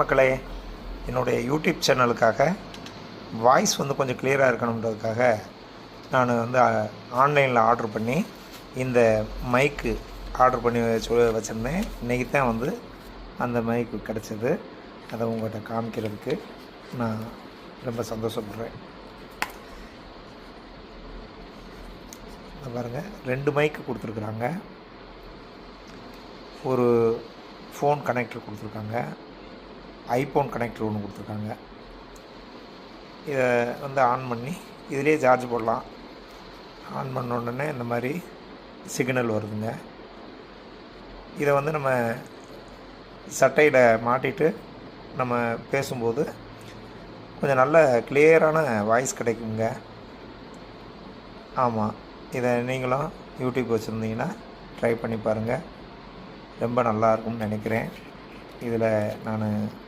மக்களே என்னுடைய YouTube சேனலுக்காக voice வந்து கொஞ்சம் கிளியராக இருக்கணுன்றதுக்காக நான் வந்து ஆன்லைனில் ஆர்டர் பண்ணி இந்த மைக்கு ஆர்டர் பண்ணி சொல்லி வச்சுருந்தேன். இன்றைக்கி தான் வந்து அந்த மைக்கு கிடச்சிது. அதை உங்கள்கிட்ட காமிக்கிறதுக்கு நான் ரொம்ப சந்தோஷப்படுறேன். பாருங்கள் ரெண்டு மைக்கு கொடுத்துருக்குறாங்க. ஒரு ஃபோன் கனெக்டர் கொடுத்துருக்காங்க. ஐபோன் கனெக்டர் ஒன்று கொடுத்துருக்காங்க. இதை வந்து ஆன் பண்ணி இதிலே சார்ஜ் போடலாம். ஆன் பண்ண உடனே இந்த மாதிரி சிக்னல் வருதுங்க. இதை வந்து நம்ம சட்டையில் மாட்டிட்டு நம்ம பேசும்போது கொஞ்சம் நல்ல கிளியரான வாய்ஸ் கிடைக்குங்க. ஆமாம் இதை நீங்களும் யூடியூப் வச்சுருந்தீங்கன்னா ட்ரை பண்ணி பாருங்கள் ரொம்ப நல்லா இருக்கும்னு நினைக்கிறேன். இதில் நான்